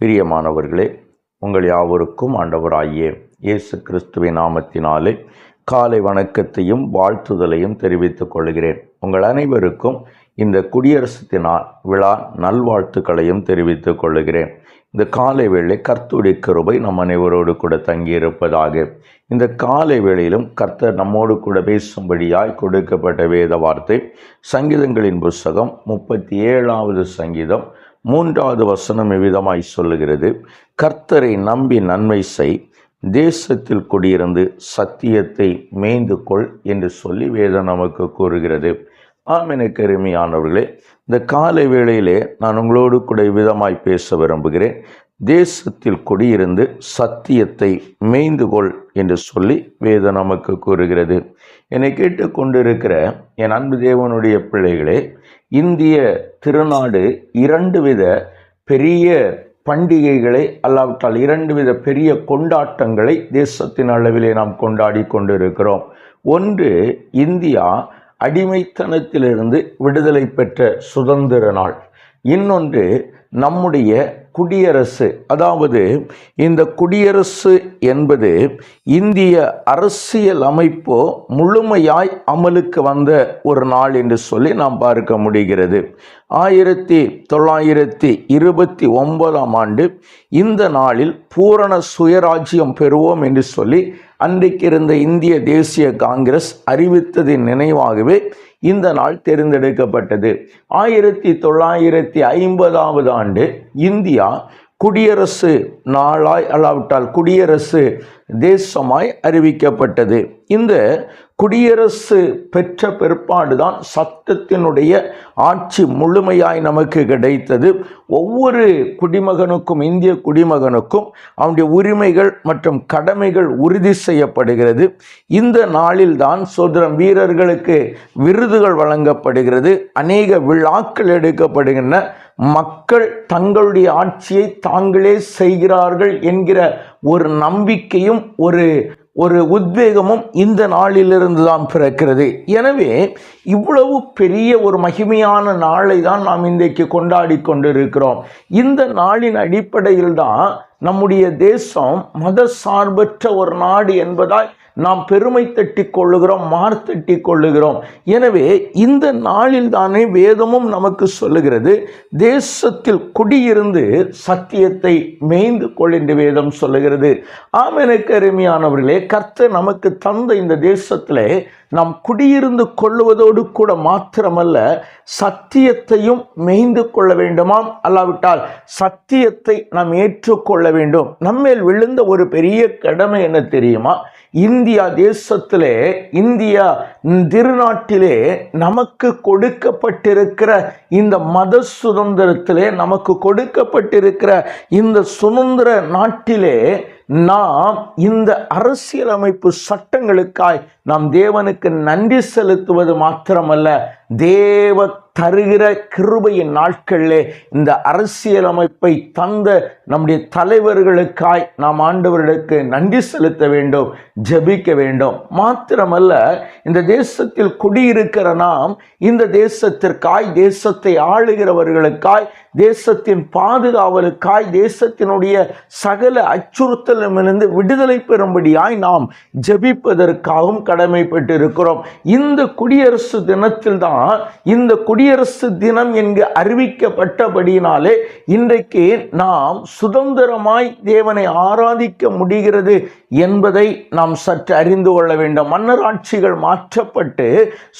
பிரியமானவர்களே உங்கள் யாவருக்கும் ஆண்டவராகிய இயேசு கிறிஸ்துவின் நாமத்தினாலே காலை வணக்கத்தையும் வாழ்த்துதலையும் தெரிவித்துக் கொள்கிறேன். உங்கள் அனைவருக்கும் இந்த குடியரசு தின விழா நல்வாழ்த்துக்களையும் தெரிவித்துக் கொள்கிறேன். இந்த காலை வேளை கர்த்துடைய கிருபை நம் அனைவரோடு கூட தங்கியிருப்பதாக. இந்த காலை வேளையிலும் கர்த்தர் நம்மோடு கூட பேசும்படியாய் கொடுக்கப்பட்ட வேத வார்த்தை சங்கீதங்களின் புஸ்தகம் முப்பத்தி ஏழாவது சங்கீதம் மூன்றாவது வசனம் இவ்விதமாய் சொல்லுகிறது. கர்த்தரை நம்பி நன்மை செய். தேசத்தில் குடியிருந்து சத்தியத்தை மேய்ந்து கொள் என்று சொல்லி வேதம் நமக்கு கூறுகிறது. ஆமின. கருமையானவர்களே இந்த காலை வேளையிலே நான் உங்களோடு கூட விதமாய் பேச விரும்புகிறேன். தேசத்தில் குடியிருந்து சத்தியத்தை மேய்ந்து கொள் என்று சொல்லி வேதம் நமக்கு கூறுகிறது. என்னை கேட்டுக்கொண்டிருக்கிற என் அன்பு தேவனுடைய பிள்ளைகளே இந்திய திருநாடு இரண்டு வித பெரிய பண்டிகைகளை அல்லாவிட்டால் இரண்டு வித பெரிய கொண்டாட்டங்களை தேசத்தின் அளவிலே நாம் கொண்டாடி கொண்டிருக்கிறோம். ஒன்று இந்தியா அடிமைத்தனத்திலிருந்து விடுதலை பெற்ற சுதந்திர நாள். இன்னொன்று நம்முடைய குடியரசு அதாவது இந்த குடியரசு என்பது இந்திய அரசியல் அமைப்போ முழுமையாய் அமலுக்கு வந்த ஒரு நாள் என்று சொல்லி நாம் பார்க்க முடிகிறது. ஆயிரத்தி தொள்ளாயிரத்தி இருபத்தி ஒன்பதாம் ஆண்டு இந்த நாளில் பூரண சுயராஜ்யம் பெறுவோம் என்று சொல்லி அன்றைக்கு இருந்த இந்திய தேசிய காங்கிரஸ் அறிவித்ததின் நினைவாகவே இந்த நாள் தேர்ந்தெடுக்கப்பட்டது. ஆயிரத்தி தொள்ளாயிரத்தி ஐம்பதாவது ஆண்டு இந்தியா குடியரசு நாளாய் அல்லாவிட்டால் குடியரசு தேசமாய் அறிவிக்கப்பட்டது. இந்த குடியரசு பெற்ற பிற்பாடுதான் சட்டத்தினுடைய ஆட்சி முழுமையாய் நமக்கு கிடைத்தது. ஒவ்வொரு குடிமகனுக்கும் இந்திய குடிமகனுக்கும் அவனுடைய உரிமைகள் மற்றும் கடமைகள் உறுதி செய்யப்படுகிறது. இந்த நாளில்தான் சுதந்திரம் வீரர்களுக்கு விருதுகள் வழங்கப்படுகிறது. அநேக விழாக்கள் எடுக்கப்படுகின்றன. மக்கள் தங்களுடைய ஆட்சியை தாங்களே செய்கிறார்கள் என்கிற ஒரு நம்பிக்கையும் ஒரு ஒரு உத்வேகமும் இந்த நாளிலிருந்து தான் பிறக்கிறது. எனவே இவ்வளவு பெரிய ஒரு மகிமையான நாளை தான் நாம் இன்றைக்கு கொண்டாடி கொண்டிருக்கிறோம். இந்த நாளின் அடிப்படையில் தான் நம்முடைய தேசம் மத சார்பற்ற ஒரு நாடு என்பதாய் நாம் பெருமை தட்டி கொள்ளுகிறோம் மார்த்தட்டி கொள்ளுகிறோம். எனவே இந்த நாளில் தானே வேதமும் நமக்கு சொல்லுகிறது தேசத்தில் குடியிருந்து சத்தியத்தை மேய்ந்து கொள் என்று வேதம் சொல்லுகிறது. ஆம் எனக்கு அருமையானவர்களே கர்த்தர் நமக்கு தந்த இந்த தேசத்திலே நாம் குடியிருந்து கொள்ளுவதோடு கூட மாத்திரமல்ல சத்தியத்தையும் மெய்ந்து கொள்ள வேண்டுமாம். அல்லாவிட்டால் சத்தியத்தை நாம் ஏற்றுக்கொள்ள வேண்டும். நம்மேல் விழுந்த ஒரு பெரிய கடமை என்ன தெரியுமா? இந்தியா தேசத்திலே இந்தியா திருநாட்டிலே நமக்கு கொடுக்கப்பட்டிருக்கிற இந்த மத சுதந்திரத்திலே நமக்கு கொடுக்கப்பட்டிருக்கிற இந்த சுதந்திர நாட்டிலே நாம் இந்த அரசியலமைப்பு சட்டங்களுக்காய் நாம் தேவனுக்கு நன்றி செலுத்துவது மாத்திரமல்ல. தேவ தருகிற கிருபையின் நாட்களிலே இந்த அரசியலமைப்பை தந்த நம்முடைய தலைவர்களுக்காய் நாம் ஆண்டவர்களுக்கு நன்றி செலுத்த வேண்டும் ஜபிக்க வேண்டும். மாத்திரமல்ல இந்த தேசத்தில் குடியிருக்கிற நாம் இந்த தேசத்திற்காய் தேசத்தை ஆளுகிறவர்களுக்காய் தேசத்தின் பாதுகாவலுக்காய் தேசத்தினுடைய சகல அச்சுறுத்தலிலிருந்து விடுதலை பெறும்படியாய் நாம் ஜபிப்பதற்காகவும் கடமைப்பட்டிருக்கிறோம். இந்த குடியரசு தினத்தில் தான் இந்த குடியரசு தினம் என்று அறிவிக்கப்பட்டபடியினாலே இன்றைக்கு நாம் சுதந்திரமாய் தேவனை ஆராதிக்க முடிகிறது என்பதை நாம் சற்று அறிந்து கொள்ள வேண்டும். மன்னராட்சிகள் மாற்றப்பட்டு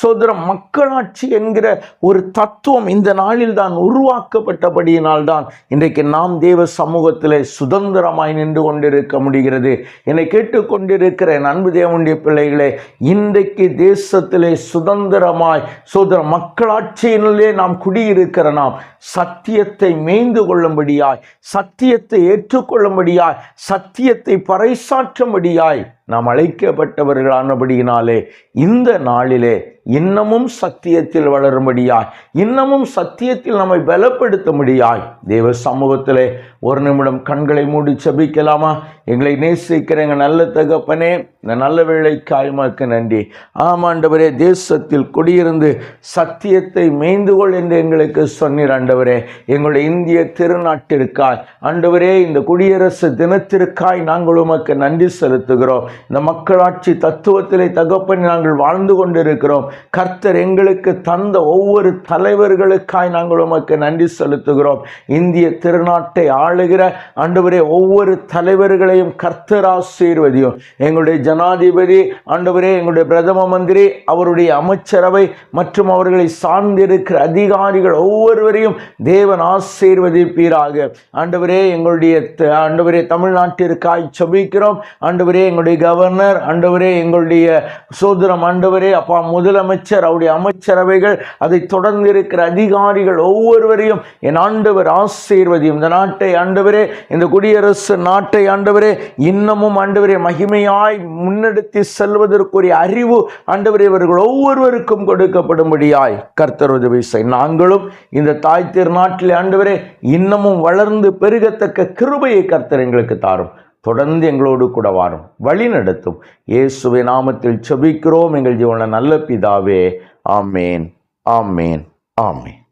சுதந்திரம் மக்களாட்சி என்கிற ஒரு தத்துவம் இந்த நாளில் தான் உருவாக்கப்பட்டபடியினால் தான் இன்றைக்கு நாம் தேவ சமூகத்திலே சுதந்திரமாய் நின்று கொண்டிருக்க முடிகிறது. என்னை கேட்டுக்கொண்டிருக்கிற என் அன்பு தேவனுடைய பிள்ளைகளே இன்றைக்கு தேசத்திலே சுதந்திரமாய் சகோதர மக்களாட்சியிலே நாம் குடியிருக்கிற நாம் சத்தியத்தை மேய்ந்து கொள்ளும்படியாய் சத்தியத்தை ஏற்றுக்கொள்ளும்படியாய் சத்தியத்தை பறைசாற்றும்படியாய் நாம் அழைக்கப்பட்டவர்களானபடியினாலே இந்த நாளிலே இன்னமும் சத்தியத்தில் வளரும்படியாய் இன்னமும் சத்தியத்தில் நம்மை பலப்படுத்தும்படியாய் தேவ சமூகத்திலே ஒரு நிமிடம் கண்களை மூடி செபிக்கலாமா எங்களை நேசிக்கிறேங்க நல்ல தகப்பனே இந்த நல்ல வேலைக்காய்மாக்கு நன்றி. ஆமாண்டவரே தேசத்தில் குடியிருந்து சத்தியத்தை மேய்ந்துகொள் என்று எங்களுக்கு சொன்னீர் ஆண்டவரே. எங்களுடைய இந்திய திருநாட்டிற்காய் ஆண்டவரே இந்த குடியரசு தினத்திற்காய் நாங்கள் உமக்கு நன்றி செலுத்துகிறோம். இந்த மக்களாட்சி தத்துவத்திலே தகப்பன் நாங்கள் வாழ்ந்து கொண்டிருக்கிறோம். கர்த்தர் எங்களுக்கு தந்த ஒவ்வொரு தலைவர்களுக்காய் நாங்கள் உமக்கு நன்றி செலுத்துகிறோம். இந்திய திருநாட்டை ஆளுகிற ஆண்டவரே ஒவ்வொரு தலைவர்களையும் கர்த்தர் ஆசீர்வதியும். எங்களுடைய ஜனாதிபதி ஆண்டவரே எங்களுடைய பிரதம மந்திரி அவருடைய அமைச்சரவை மற்றும் அவர்களை சார்ந்திருக்கிற அதிகாரிகள் ஒவ்வொருவரையும் தேவன் ஆசீர்வதிப்பீராக. ஆண்டவரே எங்களுடைய ஆண்டவரே தமிழ்நாட்டிற்காய் செபிக்கிறோம். ஆண்டவரே எங்களுடைய கவர்னர் ஆண்டவரே எங்களுடைய சோதரம் ஆண்டவரே அப்பா முதலமைச்சர் அவருடைய அமைச்சரவைகள் அதை தொடர்ந்து இருக்கிற அதிகாரிகள் ஒவ்வொருவரையும் என் ஆண்டவர் ஆசீர்வதியும். இந்த நாட்டை ஆண்டவரே இந்த குடியரசு நாட்டை ஆண்டவரே இன்னமும் ஆண்டவரே மகிமையாய் முன்னெடுத்து செல்வதற்குரிய அறிவு ஆண்டவரே இவர்கள் ஒவ்வொருவருக்கும் கொடுக்கப்படும்படியாய் கர்த்தர் உதவி செய் நாங்களும் இந்த தாய் திருநாட்டில் ஆண்டவரே இன்னமும் வளர்ந்து பெருகத்தக்க கிருபையை கர்த்தர் எங்களுக்கு தாரும். தொடர்ந்து எங்களோடு கூட வாரும். வழி நடத்தும். இயேசுவை நாமத்தில் செபிக்கிறோம். எங்கள் ஜீவன நல்ல பிதாவே. ஆமேன். ஆமேன். ஆமேன்.